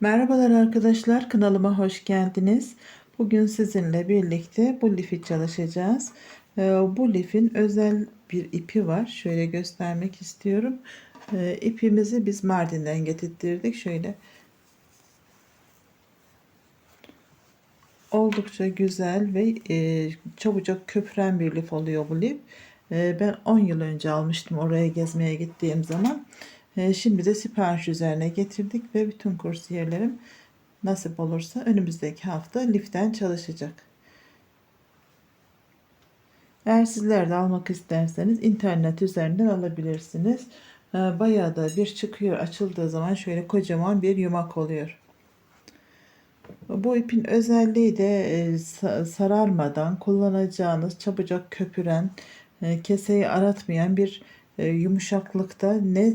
Merhabalar arkadaşlar kanalıma hoş geldiniz. Bugün sizinle birlikte bu lifi çalışacağız. Ee, Bu lifin özel bir ipi var. Şöyle göstermek istiyorum. Ee, İpimizi biz Mardin'den getirttirdik. Şöyle oldukça güzel ve e, çabucak köpüren bir lif oluyor bu lif. E, ben 10 yıl önce almıştım oraya gezmeye gittiğim zaman. E, şimdi de sipariş üzerine getirdik ve bütün kursiyerlerim nasip olursa önümüzdeki hafta liften çalışacak. Eğer sizler de almak isterseniz internet üzerinden alabilirsiniz. E, bayağı da bir çıkıyor açıldığı zaman şöyle kocaman bir yumak oluyor. Bu ipin özelliği de e, sararmadan kullanacağınız çabucak köpüren, e, keseyi aratmayan bir e, yumuşaklıkta ne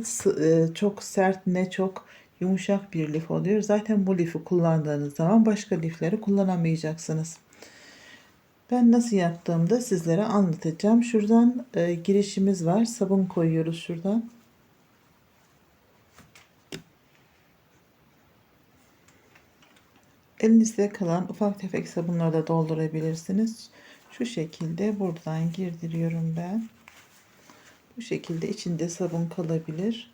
çok sert ne çok yumuşak bir lif oluyor. Zaten bu lifi kullandığınız zaman başka lifleri kullanamayacaksınız. Ben nasıl yaptığımda sizlere anlatacağım. Şuradan girişimiz var. Sabun koyuyoruz şuradan. Elinizde kalan ufak tefek sabunları da doldurabilirsiniz. Şu şekilde buradan girdiriyorum ben. Bu şekilde içinde sabun kalabilir.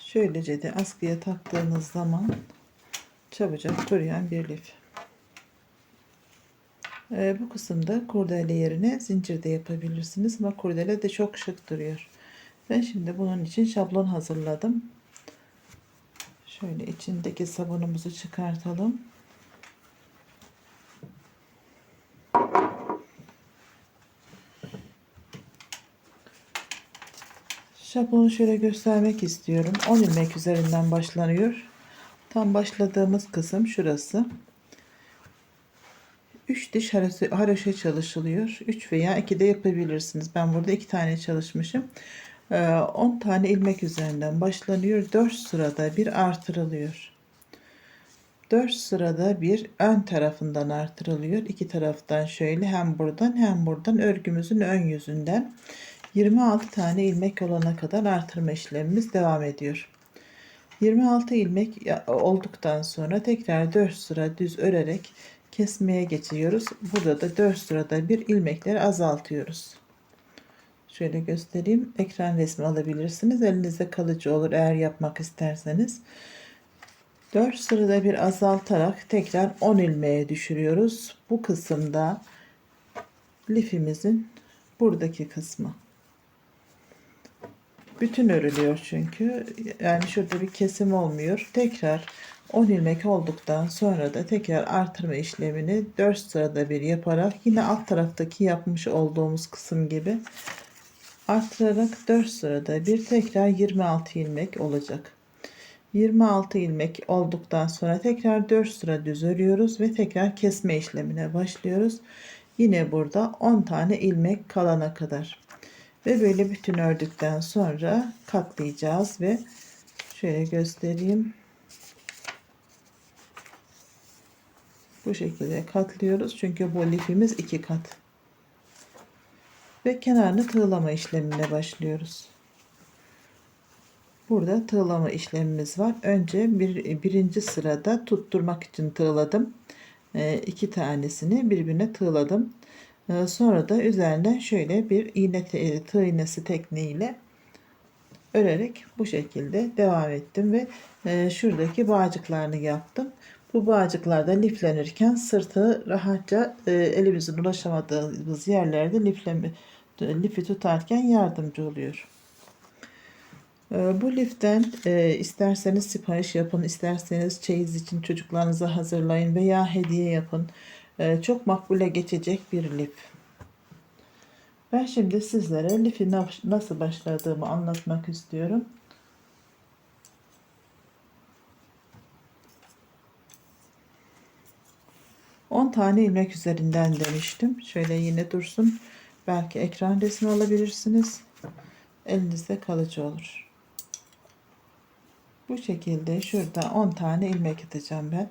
Şöylece de askıya taktığınız zaman çabucak kuruyan bir lif. Ee, bu kısımda kurdele yerine zincir de yapabilirsiniz ama kurdele de çok şık duruyor. Ben şimdi bunun için şablon hazırladım. Şöyle içindeki sabunumuzu çıkartalım. Şablonu şöyle göstermek istiyorum. 10 ilmek üzerinden başlanıyor. Tam başladığımız kısım şurası. 3 diş haroşa çalışılıyor. 3 veya 2 de yapabilirsiniz. Ben burada 2 tane çalışmışım. 10 ee, tane ilmek üzerinden başlanıyor. 4 sırada bir artırılıyor. 4 sırada bir ön tarafından artırılıyor. İki taraftan şöyle hem buradan hem buradan örgümüzün ön yüzünden 26 tane ilmek olana kadar artırma işlemimiz devam ediyor. 26 ilmek olduktan sonra tekrar 4 sıra düz örerek kesmeye geçiyoruz. Burada da 4 sırada bir ilmekleri azaltıyoruz. Şöyle göstereyim. Ekran resmi alabilirsiniz. Elinizde kalıcı olur eğer yapmak isterseniz. 4 sırada bir azaltarak tekrar 10 ilmeğe düşürüyoruz. Bu kısımda lifimizin buradaki kısmı. Bütün örülüyor çünkü. Yani şurada bir kesim olmuyor. Tekrar 10 ilmek olduktan sonra da tekrar artırma işlemini 4 sırada bir yaparak yine alt taraftaki yapmış olduğumuz kısım gibi arttırarak 4 sırada bir tekrar 26 ilmek olacak. 26 ilmek olduktan sonra tekrar 4 sıra düz örüyoruz ve tekrar kesme işlemine başlıyoruz. Yine burada 10 tane ilmek kalana kadar. Ve böyle bütün ördükten sonra katlayacağız ve şöyle göstereyim. Bu şekilde katlıyoruz. Çünkü bu lifimiz iki kat. Ve kenarını tığlama işlemine başlıyoruz. Burada tığlama işlemimiz var. Önce bir, birinci sırada tutturmak için tığladım. E, iki tanesini birbirine tığladım. Ee, sonra da üzerine şöyle bir iğne e, tığ iğnesi tekniğiyle örerek bu şekilde devam ettim ve e, şuradaki bağcıklarını yaptım. Bu bağcıklarda liflenirken sırtı rahatça e, elimizin ulaşamadığımız yerlerde lifleme, lifi tutarken yardımcı oluyor. Bu liften isterseniz sipariş yapın, isterseniz çeyiz için çocuklarınıza hazırlayın veya hediye yapın. Ee, çok makbule geçecek bir lif. Ben şimdi sizlere lifi nasıl başladığımı anlatmak istiyorum. On tane ilmek üzerinden demiştim. Şöyle yine dursun. Belki ekran resmi alabilirsiniz. Elinizde kalıcı olur. Bu şekilde şurada 10 tane ilmek atacağım ben.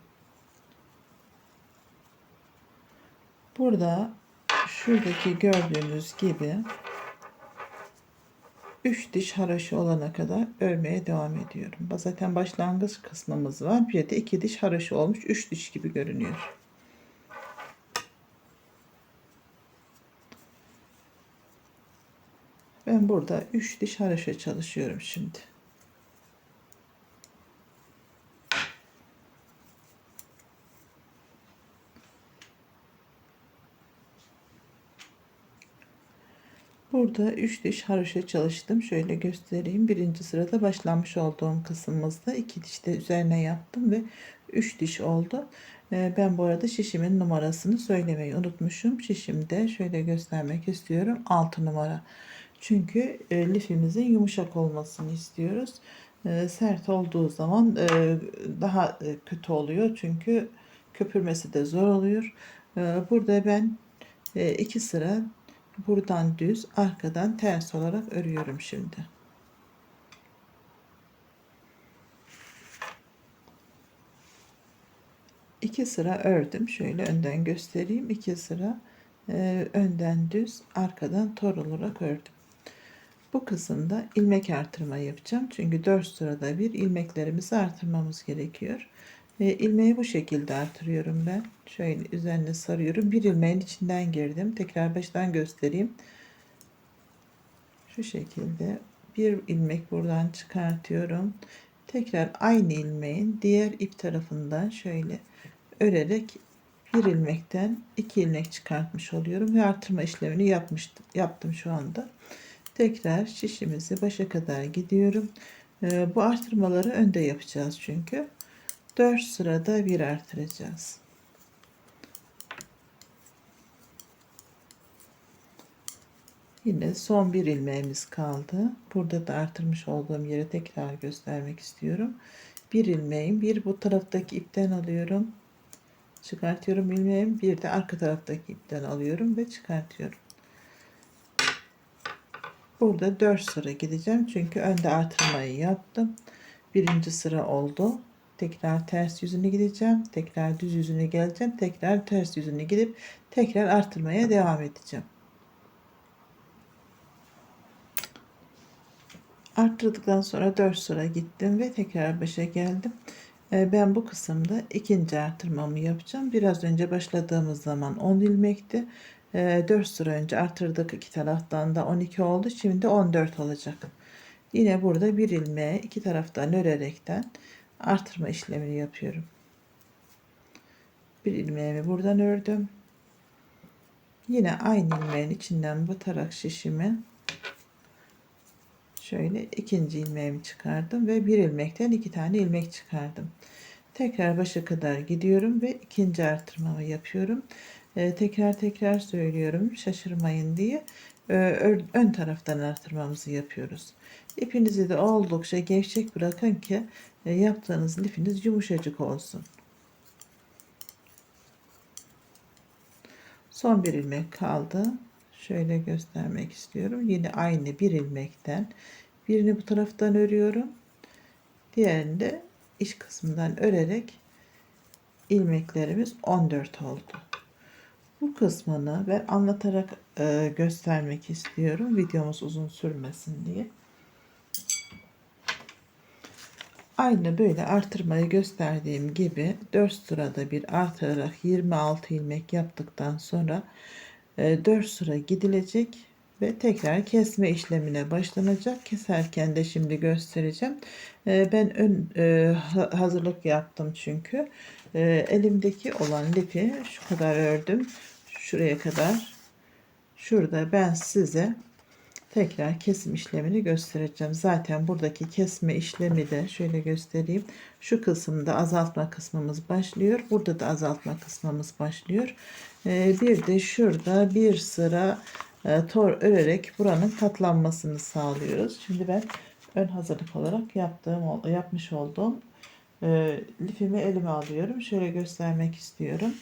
Burada şuradaki gördüğünüz gibi 3 diş haroşa olana kadar örmeye devam ediyorum. Zaten başlangıç kısmımız var. Bir de 2 diş haroşa olmuş. 3 diş gibi görünüyor. Ben burada 3 diş haroşa çalışıyorum şimdi. Burada 3 diş haroşa çalıştım. Şöyle göstereyim. Birinci sırada başlanmış olduğum kısmımızda 2 diş de üzerine yaptım ve 3 diş oldu. Ee, Ben bu arada şişimin numarasını söylemeyi unutmuşum. Şişimde şöyle göstermek istiyorum. 6 numara. Çünkü e, lifimizin yumuşak olmasını istiyoruz. E, Sert olduğu zaman e, daha e, kötü oluyor. Çünkü köpürmesi de zor oluyor. E, Burada ben e, iki sıra buradan düz arkadan ters olarak örüyorum şimdi. İki sıra ördüm. Şöyle önden göstereyim. İki sıra e, önden düz arkadan tor olarak ördüm. Bu kısımda ilmek artırma yapacağım. Çünkü 4 sırada bir ilmeklerimizi artırmamız gerekiyor. E, ilmeği bu şekilde artırıyorum ben. Şöyle üzerine sarıyorum. Bir ilmeğin içinden girdim. Tekrar baştan göstereyim. Şu şekilde bir ilmek buradan çıkartıyorum. Tekrar aynı ilmeğin diğer ip tarafından şöyle örerek bir ilmekten iki ilmek çıkartmış oluyorum ve artırma işlemini yapmıştım, yaptım şu anda. Tekrar şişimizi başa kadar gidiyorum. Ee, bu artırmaları önde yapacağız çünkü. 4 sırada bir artıracağız. Yine son bir ilmeğimiz kaldı. Burada da artırmış olduğum yeri tekrar göstermek istiyorum. Bir ilmeğim, bir bu taraftaki ipten alıyorum. Çıkartıyorum ilmeğimi, bir de arka taraftaki ipten alıyorum ve çıkartıyorum. Burada 4 sıra gideceğim çünkü önde artırmayı yaptım. Birinci sıra oldu. Tekrar ters yüzünü gideceğim. Tekrar düz yüzüne geleceğim. Tekrar ters yüzünü gidip tekrar artırmaya devam edeceğim. Arttırdıktan sonra 4 sıra gittim ve tekrar başa geldim. Ee, Ben bu kısımda ikinci artırmamı yapacağım. Biraz önce başladığımız zaman 10 ilmekti. 4 sıra önce artırdık iki taraftan da 12 oldu. Şimdi 14 olacak. Yine burada bir ilmeğe iki taraftan örerekten artırma işlemini yapıyorum. Bir ilmeğimi buradan ördüm. Yine aynı ilmeğin içinden batarak şişimi şöyle ikinci ilmeğimi çıkardım ve bir ilmekten iki tane ilmek çıkardım. Tekrar başa kadar gidiyorum ve ikinci artırmamı yapıyorum. Ee, tekrar tekrar söylüyorum şaşırmayın diye ön taraftan artırmamızı yapıyoruz. İpinizi de oldukça gevşek bırakın ki e, yaptığınız lifiniz yumuşacık olsun. Son bir ilmek kaldı. Şöyle göstermek istiyorum. Yine aynı bir ilmekten birini bu taraftan örüyorum. Diğerini de iç kısmından örerek ilmeklerimiz 14 oldu. Bu kısmını ben anlatarak e, göstermek istiyorum. Videomuz uzun sürmesin diye. Aynı böyle artırmayı gösterdiğim gibi 4 sırada bir artırarak 26 ilmek yaptıktan sonra 4 sıra gidilecek ve tekrar kesme işlemine başlanacak. Keserken de şimdi göstereceğim. E, Ben ön e, ha- hazırlık yaptım çünkü. E, Elimdeki olan lipi şu kadar ördüm. Şuraya kadar. Şurada ben size tekrar kesim işlemini göstereceğim. Zaten buradaki kesme işlemi de şöyle göstereyim. Şu kısımda azaltma kısmımız başlıyor. Burada da azaltma kısmımız başlıyor. Ee, bir de şurada bir sıra e, tor örerek buranın katlanmasını sağlıyoruz. Şimdi ben ön hazırlık olarak yaptığım yapmış olduğum e, lifimi elime alıyorum. Şöyle göstermek istiyorum.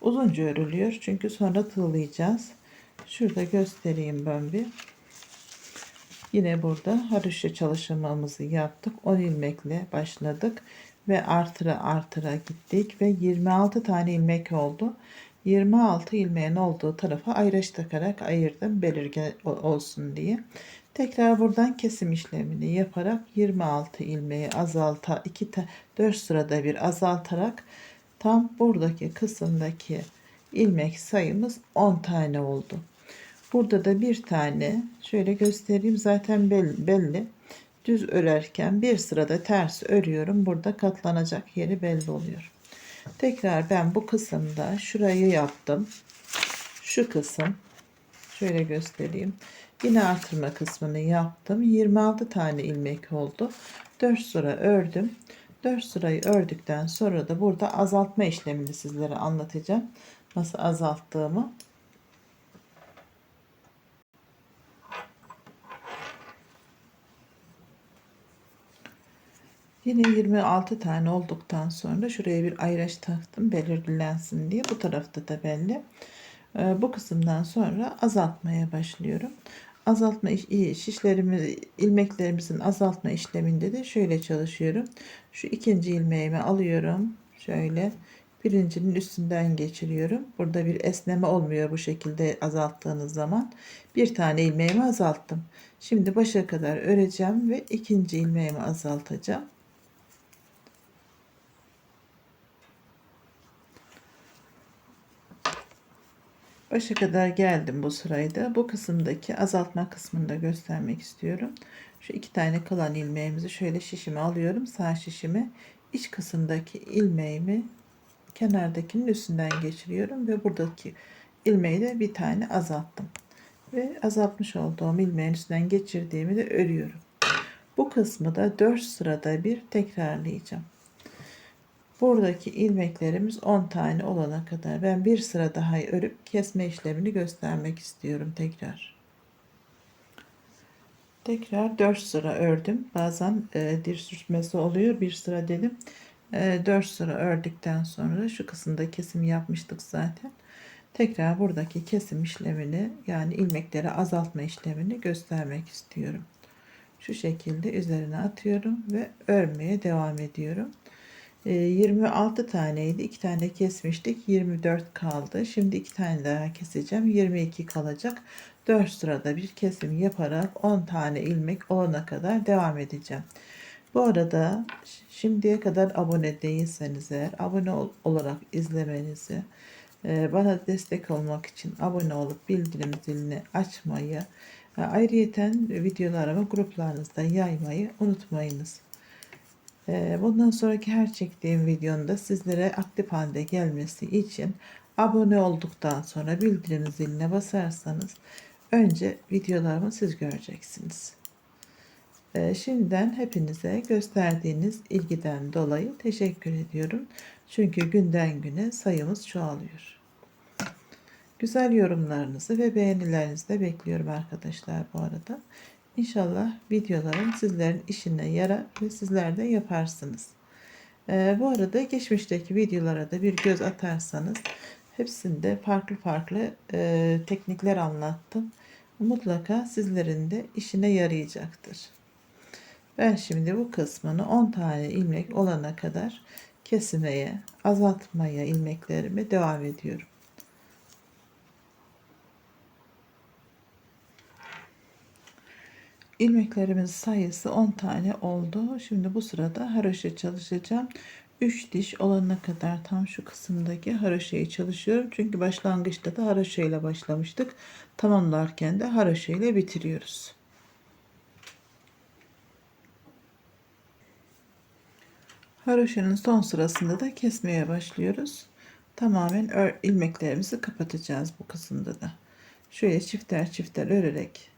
Uzunca örülüyor çünkü sonra tığlayacağız. Şurada göstereyim ben bir. Yine burada haroşa çalışmamızı yaptık. 10 ilmekle başladık ve artıra artıra gittik ve 26 tane ilmek oldu. 26 ilmeğin olduğu tarafa ayraç takarak ayırdım belirgin olsun diye. Tekrar buradan kesim işlemini yaparak 26 ilmeği azalta 2 4 sırada bir azaltarak tam buradaki kısımdaki ilmek sayımız 10 tane oldu. Burada da bir tane şöyle göstereyim zaten belli. Düz örerken bir sırada ters örüyorum. Burada katlanacak yeri belli oluyor. Tekrar ben bu kısımda şurayı yaptım. Şu kısım şöyle göstereyim. Yine artırma kısmını yaptım. 26 tane ilmek oldu. 4 sıra ördüm. 4 sırayı ördükten sonra da burada azaltma işlemini sizlere anlatacağım. Nasıl azalttığımı. Yine 26 tane olduktan sonra şuraya bir ayraç taktım belirlensin diye. Bu tarafta da belli. Ee, bu kısımdan sonra azaltmaya başlıyorum. Azaltma şişlerimi, ilmeklerimizin azaltma işleminde de şöyle çalışıyorum. Şu ikinci ilmeğimi alıyorum. Şöyle birincinin üstünden geçiriyorum. Burada bir esneme olmuyor bu şekilde azalttığınız zaman. Bir tane ilmeğimi azalttım. Şimdi başa kadar öreceğim ve ikinci ilmeğimi azaltacağım. Başa kadar geldim bu sırayda. Bu kısımdaki azaltma kısmını da göstermek istiyorum. Şu iki tane kalan ilmeğimizi şöyle şişime alıyorum. Sağ şişimi iç kısımdaki ilmeğimi kenardakinin üstünden geçiriyorum ve buradaki ilmeği de bir tane azalttım. Ve azaltmış olduğum ilmeğin üstünden geçirdiğimi de örüyorum. Bu kısmı da 4 sırada bir tekrarlayacağım. Buradaki ilmeklerimiz 10 tane olana kadar ben bir sıra daha örüp kesme işlemini göstermek istiyorum tekrar. Tekrar 4 sıra ördüm. Bazen e, dir sürtmesi oluyor. Bir sıra dedim. E, 4 sıra ördükten sonra şu kısımda kesim yapmıştık zaten. Tekrar buradaki kesim işlemini yani ilmekleri azaltma işlemini göstermek istiyorum. Şu şekilde üzerine atıyorum ve örmeye devam ediyorum. 26 ee, taneydi. 2 tane kesmiştik. 24 kaldı. Şimdi 2 tane daha keseceğim. 22 kalacak. 4 sırada bir kesim yaparak 10 tane ilmek olana kadar devam edeceğim. Bu arada şimdiye kadar abone değilseniz eğer abone olarak izlemenizi e, bana destek olmak için abone olup bildirim zilini açmayı e, ayrıyeten videolarımı gruplarınızda yaymayı unutmayınız. Ee, bundan sonraki her çektiğim videonun sizlere aktif halde gelmesi için abone olduktan sonra bildirim ziline basarsanız önce videolarımı siz göreceksiniz. Ee, şimdiden hepinize gösterdiğiniz ilgiden dolayı teşekkür ediyorum. Çünkü günden güne sayımız çoğalıyor. Güzel yorumlarınızı ve beğenilerinizi de bekliyorum arkadaşlar bu arada. İnşallah videolarım sizlerin işine yarar ve sizler de yaparsınız. Ee, bu arada geçmişteki videolara da bir göz atarsanız hepsinde farklı farklı e, teknikler anlattım. Mutlaka sizlerin de işine yarayacaktır. Ben şimdi bu kısmını 10 tane ilmek olana kadar kesmeye, azaltmaya ilmeklerimi devam ediyorum. İlmeklerimin sayısı 10 tane oldu. Şimdi bu sırada haroşa çalışacağım. 3 diş olana kadar tam şu kısımdaki haroşayı çalışıyorum. Çünkü başlangıçta da haroşa ile başlamıştık. Tamamlarken de haroşa ile bitiriyoruz. Haroşanın son sırasında da kesmeye başlıyoruz. Tamamen ilmeklerimizi kapatacağız bu kısımda da. Şöyle çifter çifter örerek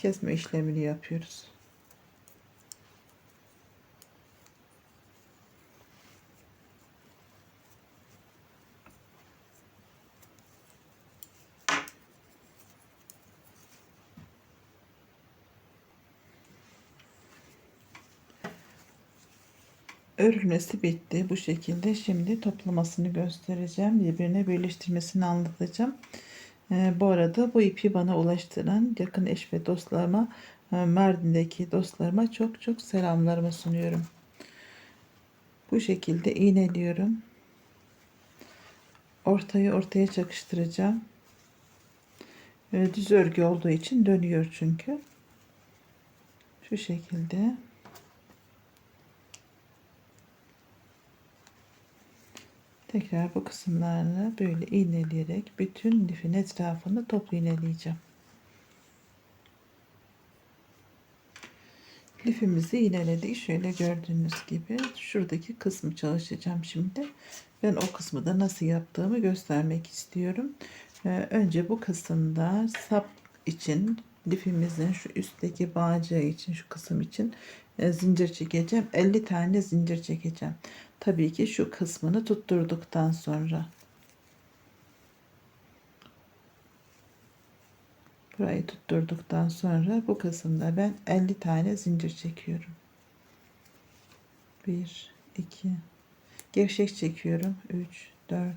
kesme işlemini yapıyoruz. örülmesi bitti. Bu şekilde şimdi toplamasını göstereceğim. Birbirine birleştirmesini anlatacağım. Ee, bu arada bu ipi bana ulaştıran yakın eş ve dostlarıma, e, Mardin'deki dostlarıma çok çok selamlarımı sunuyorum. Bu şekilde iğneliyorum. Ortayı ortaya çakıştıracağım. Ee, düz örgü olduğu için dönüyor çünkü. Şu şekilde. Tekrar bu kısımlarını böyle iğneleyerek bütün lifin etrafını toplu iğneleyeceğim. Lifimizi iğneledik. Şöyle gördüğünüz gibi şuradaki kısmı çalışacağım şimdi. Ben o kısmı da nasıl yaptığımı göstermek istiyorum. Ee, önce bu kısımda sap için lifimizin şu üstteki bağcığı için şu kısım için e, zincir çekeceğim. 50 tane zincir çekeceğim. Tabii ki şu kısmını tutturduktan sonra. Burayı tutturduktan sonra bu kısımda ben 50 tane zincir çekiyorum. 1 2 gevşek çekiyorum. 3 4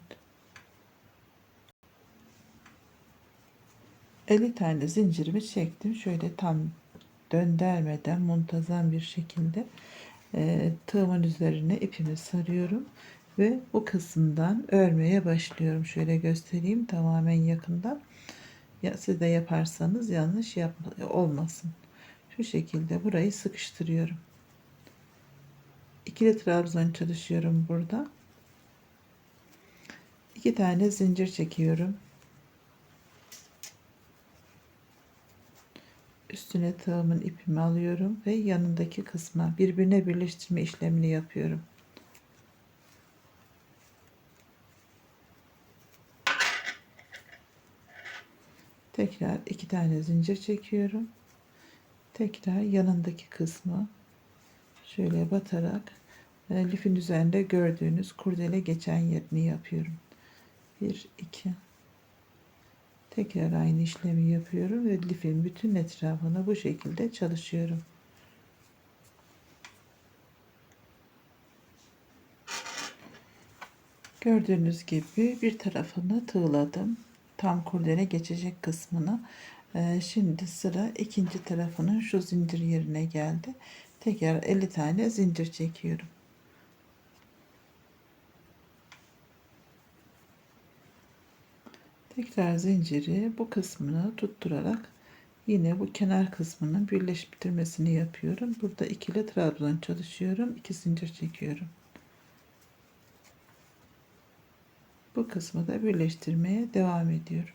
50 tane zincirimi çektim. Şöyle tam döndürmeden muntazam bir şekilde e, tığımın üzerine ipimi sarıyorum ve bu kısımdan örmeye başlıyorum. Şöyle göstereyim tamamen yakından. Ya siz de yaparsanız yanlış yap olmasın. Şu şekilde burayı sıkıştırıyorum. İkili trabzan çalışıyorum burada. İki tane zincir çekiyorum. Üstüne tığımın ipimi alıyorum ve yanındaki kısma birbirine birleştirme işlemini yapıyorum. Tekrar iki tane zincir çekiyorum. Tekrar yanındaki kısmı şöyle batarak e, lifin üzerinde gördüğünüz kurdele geçen yerini yapıyorum. 1 2 Tekrar aynı işlemi yapıyorum ve lifin bütün etrafına bu şekilde çalışıyorum. Gördüğünüz gibi bir tarafını tığladım. Tam kurdele geçecek kısmını. Ee, şimdi sıra ikinci tarafının şu zincir yerine geldi. Tekrar 50 tane zincir çekiyorum. Tekrar zinciri bu kısmını tutturarak yine bu kenar kısmının birleştirmesini yapıyorum. Burada ikili trabzan çalışıyorum. 2 zincir çekiyorum. Bu kısmı da birleştirmeye devam ediyorum.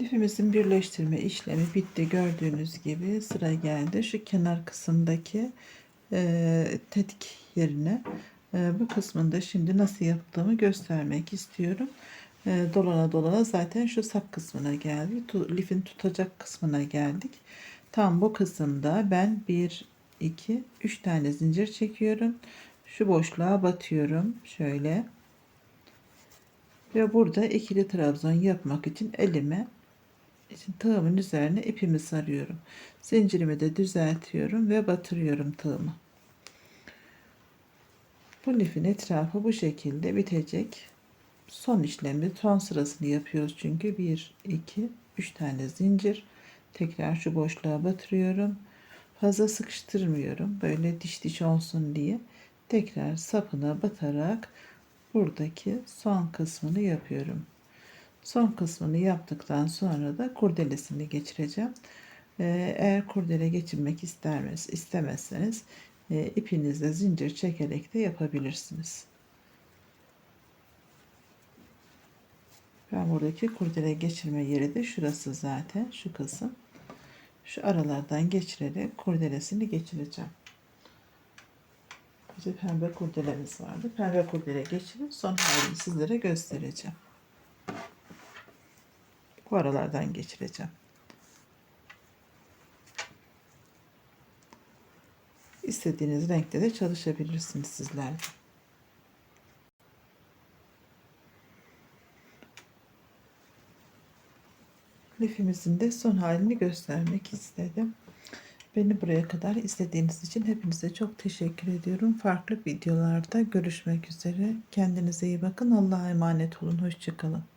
Lifimizin birleştirme işlemi bitti. Gördüğünüz gibi sıra geldi. Şu kenar kısımdaki e, tetik yerine bu kısmında şimdi nasıl yaptığımı göstermek istiyorum. E, dolana dolana zaten şu sap kısmına geldik. Lifin tutacak kısmına geldik. Tam bu kısımda ben 1, 2, 3 tane zincir çekiyorum. Şu boşluğa batıyorum. Şöyle. Ve burada ikili trabzan yapmak için elime tığımın üzerine ipimi sarıyorum. Zincirimi de düzeltiyorum ve batırıyorum tığımı. Bu lifin etrafı bu şekilde bitecek. Son işlemi son sırasını yapıyoruz çünkü 1 2 3 tane zincir tekrar şu boşluğa batırıyorum. Fazla sıkıştırmıyorum. Böyle diş diş olsun diye tekrar sapına batarak buradaki son kısmını yapıyorum. Son kısmını yaptıktan sonra da kurdelesini geçireceğim. Ee, eğer kurdele geçirmek istermez, istemezseniz e, ipinizle zincir çekerek de yapabilirsiniz. Ben buradaki kurdele geçirme yeri de şurası zaten şu kısım. Şu aralardan geçirerek kurdelesini geçireceğim. De pembe kurdelemiz vardı. Pembe kurdele geçirip son halini sizlere göstereceğim. Bu aralardan geçireceğim. İstediğiniz renkte de çalışabilirsiniz sizler. Lifimizin de son halini göstermek istedim. Beni buraya kadar izlediğiniz için hepinize çok teşekkür ediyorum. Farklı videolarda görüşmek üzere. Kendinize iyi bakın. Allah'a emanet olun. Hoşçakalın.